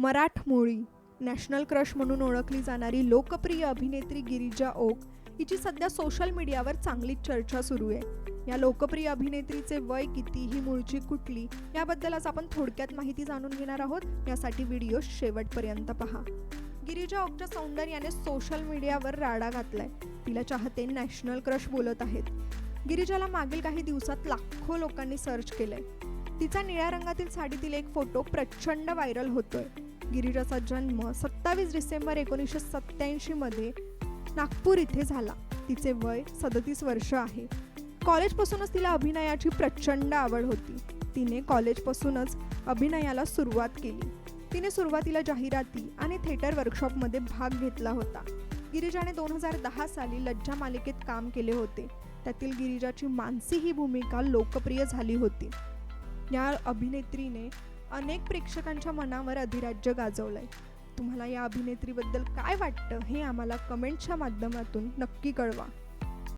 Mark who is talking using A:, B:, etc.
A: मराठमोळी national crush म्हणून ओळखली जाणारी लोकप्रिय अभिनेत्री गिरिजा ओक हिची सध्या सोशल मीडियावर चांगलीच चर्चा सुरू आहे. या लोकप्रिय अभिनेत्रीचे वय किती ही मूळची कुठली याबद्दल आज आपण थोडक्यात माहिती जाणून घेणार आहोत. यासाठी व्हिडिओ शेवटपर्यंत पहा. गिरिजा ओकच्या सौंदर्याने सोशल मीडियावर राडा घातलाय. तिला चाहते नॅशनल क्रश बोलत आहेत. गिरिजाला मागील काही दिवसात लाखो लोकांनी सर्च केलंय. तिचा निळ्या रंगातील साडीतील एक फोटो प्रचंड व्हायरल होतोय. गिरीजाचा जन्म सत्तावीस डिसेंबर एकोणीसशे सत्त्याऐंशीमध्ये नागपूर इथे झाला. तिचे वय सदतीस वर्ष आहे. कॉलेजपासूनच तिला अभिनयाची प्रचंड आवड होती. तिने कॉलेजपासूनच अभिनयाला सुरुवात केली. तिने सुरुवातीला जाहिराती आणि थिएटर वर्कशॉपमध्ये भाग घेतला होता. गिरिजाने दोन हजार दहा साली लज्जा मालिकेत काम केले होते. त्यातील गिरिजाची मानसी ही भूमिका लोकप्रिय झाली होती. या अभिनेत्रीने अनेक प्रेक्षकांच्या मनावर अधिराज्य गाजवलंय. तुम्हाला या अभिनेत्रीबद्दल काय वाटतं हे आम्हाला कमेंटच्या माध्यमातून नक्की कळवा.